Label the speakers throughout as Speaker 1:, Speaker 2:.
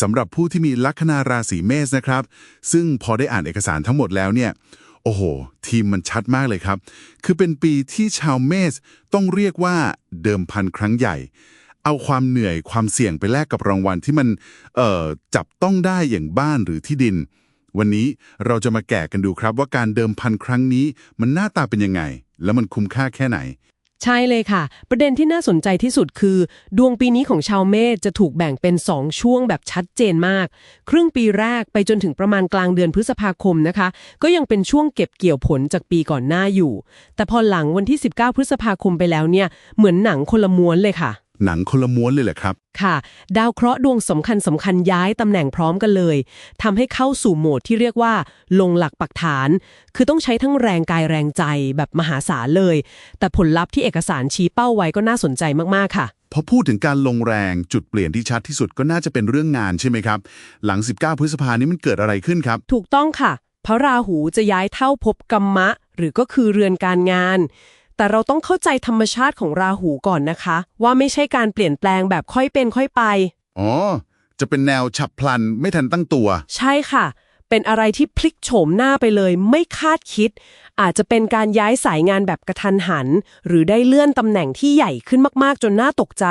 Speaker 1: สำหรับผู้ที่มีลัคนาราศีเมษนะครับ ซึ่งพอได้อ่านเอกสารทั้งหมดแล้วเนี่ย โอ้โห ทีมมันชัดมากเลยครับ คือเป็นปีที่ชาวเมษต้องเรียกว่าเดิมพันครั้งใหญ่ เอาความเหนื่อยความเสี่ยงไปแลกกับรางวัลที่มันเอ่อจับต้องได้อย่างบ้านหรือที่ดิน วันนี้เราจะมาแกะกันดูครับว่าการเดิมพันครั้งนี้มันหน้าตาเป็นยังไง แล้วมันคุ้มค่าแค่ไหน
Speaker 2: ใช่เลยค่ะ ประเด็นที่น่าสนใจที่สุดคือ ดวงปีนี้ของชาวเมษจะถูกแบ่งเป็น 2 ช่วงแบบชัดเจนมาก ครึ่งปีแรกไปจนถึงประมาณกลางเดือนพฤษภาคมนะคะ ก็ยังเป็นช่วงเก็บเกี่ยวผลจากปีก่อนหน้าอยู่ แต่พอหลังวันที่ 19 พฤษภาคมไปแล้วเนี่ยเหมือนหนังคนละม้วนเลยค่ะ
Speaker 1: หนังคนละม้วนเลยเหรอครับ
Speaker 2: ค่ะ ดาวเคราะห์ดวงสำคัญสำคัญย้ายตำแหน่งพร้อมกันเลยทำให้เข้าสู่โหมดที่เรียกว่า ลงหลักปักฐาน คือต้องใช้ทั้งแรงกายแรงใจแบบมหาศาลเลย แต่ผลลัพธ์ที่เอกสารชี้เป้าไว้ก็น่าสนใจมาก ๆ ค่ะ
Speaker 1: พอพูดถึงการลงแรงจุดเปลี่ยนที่ชัดที่สุดก็น่าจะเป็นเรื่องงานใช่ไหมครับ หลัง 19 พฤษภานี้มันเกิดอะไรขึ้นครับ
Speaker 2: ถูกต้องค่ะ พระราหูจะย้ายเท่าภพกรรมะ หรือก็คือเรือนการงาน แต่เราต้องเข้าใจธรรมชาติของราหูก่อนนะคะ ว่าไม่ใช่การเปลี่ยนแปลงแบบค่อยเป็นค่อยไป
Speaker 1: อ๋อ จะเป็นแนวฉับพลันไม่ทันตั้งตัว
Speaker 2: ใช่ค่ะ เป็นอะไรที่พลิกโฉมหน้าไปเลย ไม่คาดคิด อาจจะเป็นการย้ายสายงานแบบกระทันหัน หรือได้เลื่อนตำแหน่งที่ใหญ่ขึ้นมากๆ จนน่าตกใจ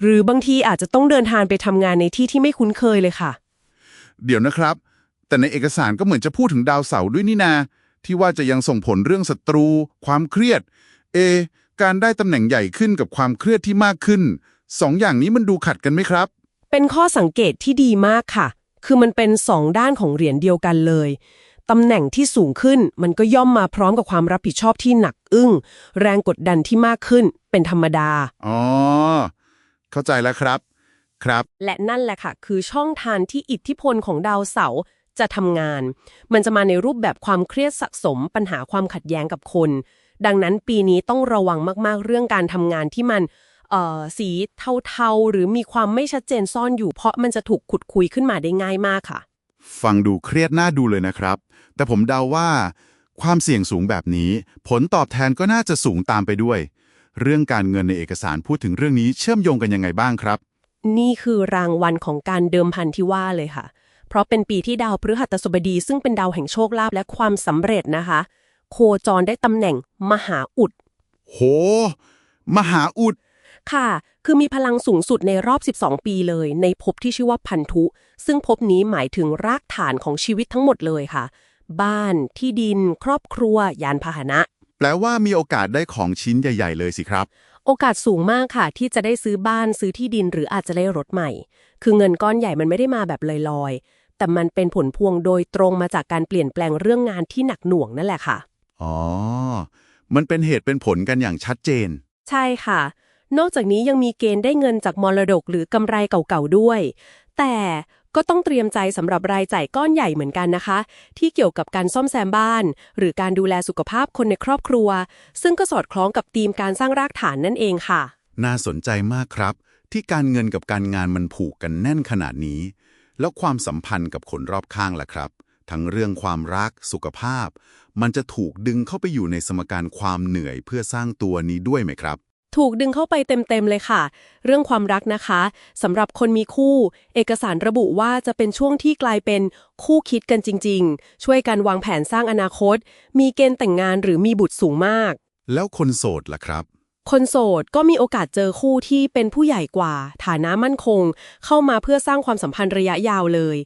Speaker 2: หรือบางทีอาจจะต้องเดินทางไปทำงานในที่ที่ไม่คุ้นเคยเลยค่ะ
Speaker 1: เดี๋ยวนะครับ แต่ในเอกสารก็เหมือนจะพูดถึงดาวเสาร์ด้วยนี่นา ที่ว่าจะยังส่งผลเรื่องศัตรู ความเครียด เอ การได้ตำแหน่งใหญ่ขึ้นกับความเครียดที่มากขึ้นสองอย่างนี้มันดูขัดกันไหมครับ
Speaker 2: เป็นข้อสังเกตที่ดีมากค่ะ คือมันเป็นสองด้านของเหรียญเดียวกันเลยตำแหน่งที่สูงขึ้นมันก็ย่อมมาพร้อมกับความรับผิดชอบที่หนักอึ้ง แรงกดดันที่มากขึ้นเป็นธรรมดา
Speaker 1: อ๋อ เข้าใจแล้วครับ ครับ
Speaker 2: และนั่นแหละค่ะ คือช่องทางที่อิทธิพลของดาวเสาร์ จะทำงาน มันจะมาในรูปแบบความเครียดสะสม ปัญหาความขัดแย้งกับคน ดังนั้นปีนี้ต้องระวังมากๆ เรื่องการทำงานที่มันเอ่อสีเทาๆ หรือมีความไม่ชัดเจนซ่อนอยู่ เพราะมันจะถูกขุดคุยขึ้นมาได้ง่ายมากค่ะ
Speaker 1: ฟังดูเครียดน่าดูเลยนะครับ แต่ผมเดาว่า ความเสี่ยงสูงแบบนี้ ผลตอบแทนก็น่าจะสูงตามไปด้วย เรื่องการเงินในเอกสารพูดถึงเรื่องนี้เชื่อมโยงกันยังไงบ้างครับ
Speaker 2: นี่คือรางวัลของการเดิมพันที่ว่าเลยค่ะ เพราะเป็นปีที่ดาวพฤหัสบดีซึ่งเป็นดาวแห่งโชคลาภและความสำเร็จนะคะ โคจรได้ตำแหน่งมหาอุด
Speaker 1: โห มหาอุด
Speaker 2: ค่ะ คือมีพลังสูงสุดในรอบ 12 ปีเลย ในภพที่ชื่อว่าพันธุ ซึ่งภพนี้หมายถึงรากฐานของชีวิตทั้งหมดเลยค่ะ บ้าน ที่ดิน ครอบครัว ยานพาหนะ
Speaker 1: แปลว่ามีโอกาสได้ของชิ้นใหญ่ ๆ เลยสิครับ
Speaker 2: โอกาสสูงมากค่ะ ที่จะได้ซื้อบ้านซื้อที่ดินหรืออาจจะได้รถใหม่ คือเงินก้อนใหญ่มันไม่ได้มาแบบลอยๆ แต่มันเป็นผลพวงโดยตรงมาจากการเปลี่ยนแปลงเรื่องงานที่หนักหน่วงนั่นแหละค่ะ
Speaker 1: อ๋อ มันเป็นเหตุเป็นผลกันอย่างชัดเจน
Speaker 2: ใช่ค่ะ นอกจากนี้ยังมีเกณฑ์ได้เงินจากมรดกหรือกำไรเก่าๆด้วย แต่ก็ต้องเตรียมใจสำหรับรายจ่ายก้อนใหญ่เหมือนกันนะคะ ที่เกี่ยวกับการซ่อมแซมบ้าน หรือการดูแลสุขภาพคนในครอบครัว ซึ่งก็สอดคล้องกับธีมการสร้างรากฐานนั่นเองค่ะ
Speaker 1: น่าสนใจมากครับ ที่การเงินกับการงานมันผูกกันแน่นขนาดนี้ แล้วความสัมพันธ์กับคนรอบข้างล่ะครับ ทั้งเรื่องความรักสุขภาพ มันจะถูกดึงเข้าไปอยู่ในสมการความเหนื่อยเพื่อสร้างตัวนี้ด้วยไหมครับ
Speaker 2: ถูกดึงเข้าไปเต็ม ๆ เลยค่ะ เรื่องความรักนะคะสำหรับคนมีคู่ เอกสารระบุว่าจะเป็นช่วงที่กลายเป็นคู่คิดกันจริง ๆ ช่วยกันวางแผนสร้างอนาคต มีเกณฑ์แต่งงานหรือมีบุตรสูงมาก
Speaker 1: แล้วคนโสดล่ะครับ
Speaker 2: คนโสดก็มีโอกาสเจอคู่ที่เป็นผู้ใหญ่กว่า ฐานะมั่นคง เข้ามาเพื่อสร้างความสัมพันธ์ระยะยาวเลย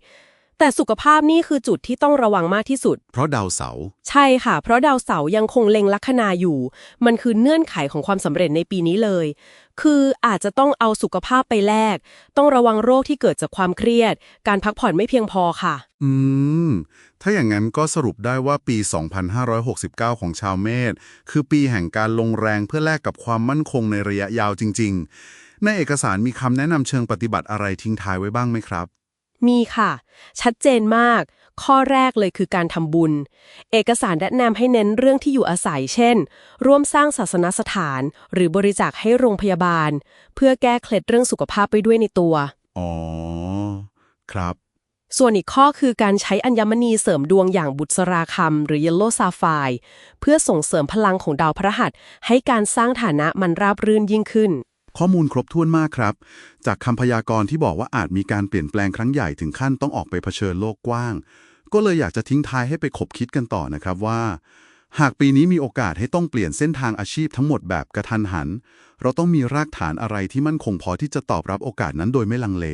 Speaker 2: แต่สุขภาพนี่คือจุดที่ต้องระวังมากที่สุด
Speaker 1: เพราะดาวเสาร์
Speaker 2: ใช่ค่ะ เพราะดาวเสาร์ยังคงเล็งลัคนาอยู่ มันคือเงื่อนไขของความสำเร็จในปีนี้เลย คืออาจจะต้องเอาสุขภาพไปแลก ต้องระวังโรคที่เกิดจากความเครียด การพักผ่อนไม่เพียงพอค่ะ
Speaker 1: อืม ถ้าอย่างนั้นก็สรุปได้ว่าปี 2569 ของชาวเมษคือปีแห่งการลงแรงเพื่อแลกกับความมั่นคงในระยะยาวจริง ๆ ในเอกสารมีคำแนะนำเชิงปฏิบัติอะไรทิ้งท้ายไว้บ้างไหมครับ
Speaker 2: มีค่ะ ชัดเจนมาก ข้อแรกเลยคือการทำบุญ เอกสารแนะนำให้เน้นเรื่องที่อยู่อาศัย เช่น ร่วมสร้างศาสนสถาน หรือบริจาคให้โรงพยาบาล เพื่อแก้เคล็ดเรื่องสุขภาพไปด้วยในตัว
Speaker 1: อ๋อ ครับ
Speaker 2: ส่วนอีกข้อคือการใช้อัญมณีเสริมดวงอย่างบุษราคำหรือเยลโลซาไฟเพื่อส่งเสริมพลังของดาวพระหัส ให้การสร้างฐานะมันราบรื่นยิ่งขึ้น
Speaker 1: ข้อมูลครบถ้วนมากครับ จากคำพยากรณ์ที่บอกว่าอาจมีการเปลี่ยนแปลงครั้งใหญ่ถึงขั้นต้องออกไปเผชิญโลกกว้าง ก็เลยอยากจะทิ้งท้ายให้ไปขบคิดกันต่อนะครับว่า หากปีนี้มีโอกาสให้ต้องเปลี่ยนเส้นทางอาชีพทั้งหมดแบบกระทันหัน เราต้องมีรากฐานอะไรที่มั่นคงพอที่จะตอบรับโอกาสนั้นโดยไม่ลังเล